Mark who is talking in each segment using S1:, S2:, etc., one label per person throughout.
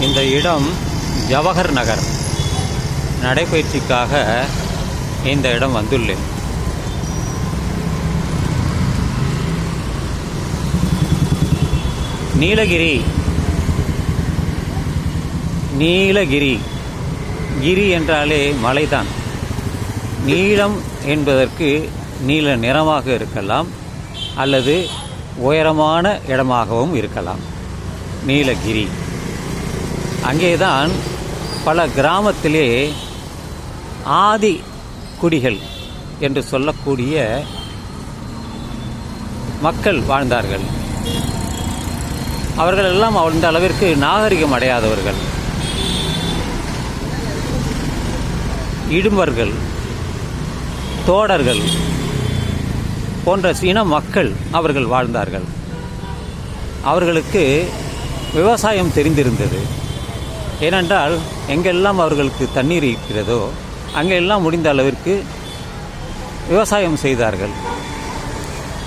S1: இந்த இடம் ஜவஹர் நகர். நடைபயிற்சிக்காக இந்த இடம் வந்துள்ளேன் நீலகிரி. நீலகிரி. கிரி என்றாலே மலைதான். நீளம் என்பதற்கு நீல நிறமாக இருக்கலாம் அல்லது உயரமான இடமாகவும் இருக்கலாம். நீலகிரி. அங்கேதான் பல கிராமத்திலே ஆதி குடிகள் என்று சொல்லக்கூடிய மக்கள் வாழ்ந்தார்கள். அவர்கள் எல்லாம் அந்த அளவிற்கு நாகரிகம் அடையாதவர்கள். இடும்பர்கள் தோடர்கள் போன்ற இன மக்கள் அவர்கள் வாழ்ந்தார்கள். அவர்களுக்கு விவசாயம் தெரிந்திருந்தது. ஏனென்றால் எங்கெல்லாம் அவர்களுக்கு தண்ணீர் இருக்கிறதோ அங்கெல்லாம் முடிந்த அளவிற்கு விவசாயம் செய்தார்கள்.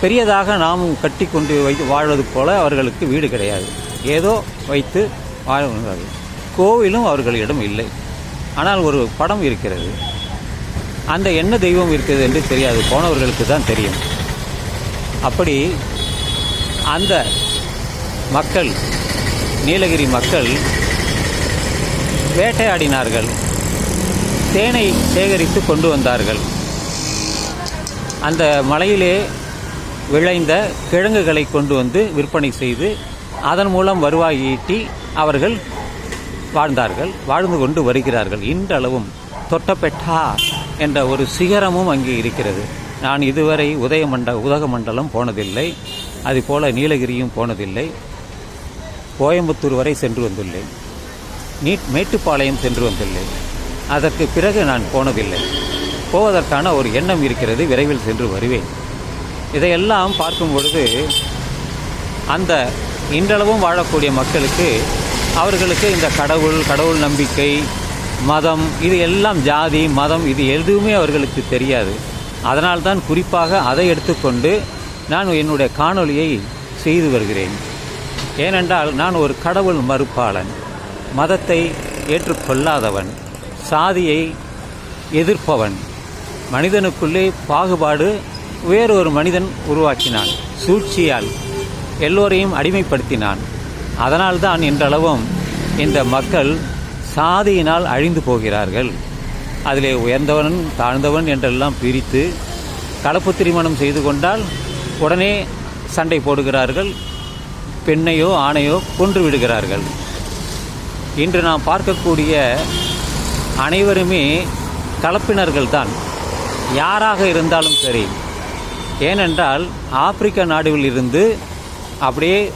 S1: பெரியதாக நாம் கட்டி கொண்டு வைத்து வாழ்வது போல அவர்களுக்கு வீடு கிடையாது. ஏதோ வைத்து வாழ்கிறார்கள் கோவிலும் அவர்களிடம் இல்லை. ஆனால் ஒரு படம் இருக்கிறது. அந்த என்ன தெய்வம் இருக்கிறது என்று தெரியாது. போனவர்களுக்கு தான் தெரியும். அப்படி அந்த மக்கள் நீலகிரி மக்கள் வேட்டையாடினார்கள். தேனை சேகரித்து கொண்டு வந்தார்கள். அந்த மலையிலே விளைந்த கிழங்குகளை கொண்டு வந்து விற்பனை செய்து அதன் மூலம் வருவாய் ஈட்டி அவர்கள் வாழ்ந்தார்கள் வாழ்ந்து கொண்டு வருகிறார்கள். இன்றளவும் தொட்டபெட்டா என்ற ஒரு சிகரமும் அங்கே இருக்கிறது. நான் இதுவரை உதயமண்ட உதகமண்டலம் போனதில்லை. அதுபோல நீலகிரியும் போனதில்லை. கோயம்புத்தூர் வரை சென்று வந்துள்ளேன். நீட் மேட்டுப்பாளையம் சென்று வந்துள்ளேன் அதற்கு பிறகு நான் போனதில்லை. போவதற்கான ஒரு எண்ணம் இருக்கிறது விரைவில் சென்று வருவேன். இதையெல்லாம் பார்க்கும் பொழுது அந்த இன்றளவும் வாழக்கூடிய மக்களுக்கு அவர்களுக்கு இந்த கடவுள் கடவுள் நம்பிக்கை மதம் இது எல்லாம் ஜாதி மதம் இது எதுவுமே அவர்களுக்கு தெரியாது. அதனால்தான் குறிப்பாக அதை எடுத்துக்கொண்டு நான் என்னுடைய காணொளியை செய்து வருகிறேன். ஏனென்றால் நான் ஒரு கடவுள் மறுப்பாளன். மதத்தை ஏற்றுக்கொள்ளாதவன் சாதியை எதிர்ப்பவன். மனிதனுக்குள்ளே பாகுபாடு வேறொரு மனிதன் உருவாக்கினான். சூழ்ச்சியால் எல்லோரையும் அடிமைப்படுத்தினான். அதனால்தான் இன்றளவும் இந்த மக்கள் சாதியினால் அழிந்து போகிறார்கள். அதிலே உயர்ந்தவன் தாழ்ந்தவன் என்றெல்லாம் பிரித்து கலப்பு திருமணம் செய்து கொண்டால் உடனே சண்டை போடுகிறார்கள் பெண்ணையோ ஆணையோ கொன்று விடுகிறார்கள். இன்று நாம் பார்க்கக்கூடிய அனைவருமே கலப்பினர்கள் தான் யாராக இருந்தாலும் சரி. ஏனென்றால் ஆப்பிரிக்க நாடுகளில் இருந்து அப்படியே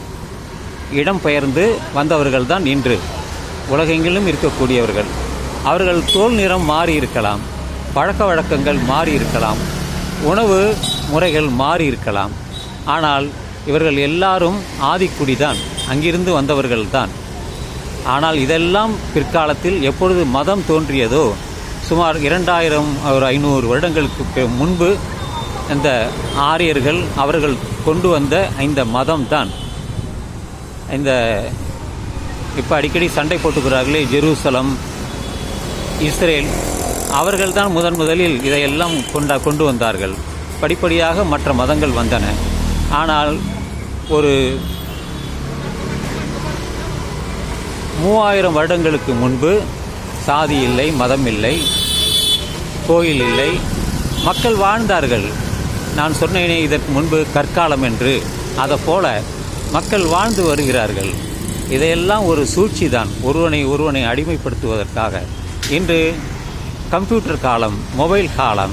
S1: இடம் பெயர்ந்து வந்தவர்கள் தான் இன்று. உலகெங்கிலும் இருக்கக்கூடியவர்கள். அவர்கள் தோல் நிறம் மாறி இருக்கலாம். பழக்க வழக்கங்கள் மாறி இருக்கலாம். உணவு முறைகள் மாறி இருக்கலாம். ஆனால் இவர்கள் எல்லாரும் ஆதிக்குடிதான். அங்கிருந்து வந்தவர்கள்தான். ஆனால் இதெல்லாம் பிற்காலத்தில் எப்பொழுது மதம் தோன்றியதோ சுமார் இரண்டாயிரம் ஒரு ஐநூறு வருடங்களுக்கு முன்பு இந்த ஆரியர்கள் அவர்கள் கொண்டு வந்த இந்த மதம் தான் இந்த இப்போ அடிக்கடி சண்டை போட்டுக்கிறார்களே ஜெருசலம் இஸ்ரேல் அவர்கள் தான் முதன் முதலில் இதையெல்லாம் கொண்டா கொண்டு வந்தார்கள். படிப்படியாக மற்ற மதங்கள் வந்தன. ஆனால் ஒரு மூவாயிரம் வருடங்களுக்கு முன்பு சாதி இல்லை மதம் இல்லை கோயில் இல்லை. மக்கள் வாழ்ந்தார்கள். நான் சொன்னேனே இதற்கு முன்பு கற்காலம் என்று. அதை போல மக்கள் வாழ்ந்து வருகிறார்கள். இதையெல்லாம் ஒரு சூழ்ச்சி தான். ஒருவனை ஒருவனை அடிமைப்படுத்துவதற்காக. இன்று கம்ப்யூட்டர் காலம் மொபைல் காலம்.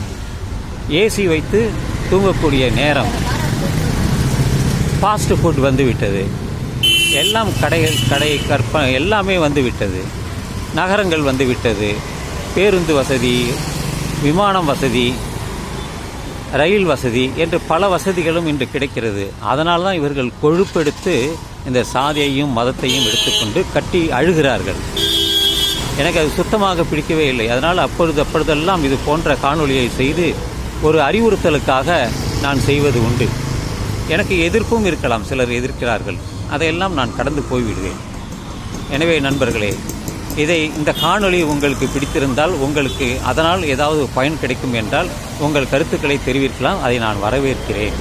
S1: ஏசி வைத்து தூங்கக்கூடிய நேரம். ஃபாஸ்ட் ஃபுட் வந்து விட்டது. எல்லாம் கடைகள் கடை கற்ப எல்லாமே வந்து விட்டது நகரங்கள் வந்து விட்டது பேருந்து வசதி விமானம் வசதி ரயில் வசதி என்று பல வசதிகளும் இன்று கிடைக்கிறது. அதனால் தான் இவர்கள் கொழுப்பெடுத்து இந்த சாதியையும் மதத்தையும் எடுத்துக்கொண்டு கட்டி அழுகிறார்கள். எனக்கு அது சுத்தமாக பிடிக்கவே இல்லை. அதனால் அப்பொழுது அப்பொழுதெல்லாம் இது போன்ற காணொலியை செய்து ஒரு அறிவுறுத்தலுக்காக நான் செய்வது உண்டு. எனக்கு எதிர்ப்பும் இருக்கலாம். சிலர் எதிர்க்கிறார்கள். அதையெல்லாம் நான் கடந்து போய்விடுவேன். எனவே நண்பர்களே இதை இந்த காணொளி உங்களுக்கு பிடித்திருந்தால் உங்களுக்கு அதனால் ஏதாவது பயன் கிடைக்கும் என்றால் உங்கள் கருத்துக்களை தெரிவிக்கலாம் அதை நான் வரவேற்கிறேன்.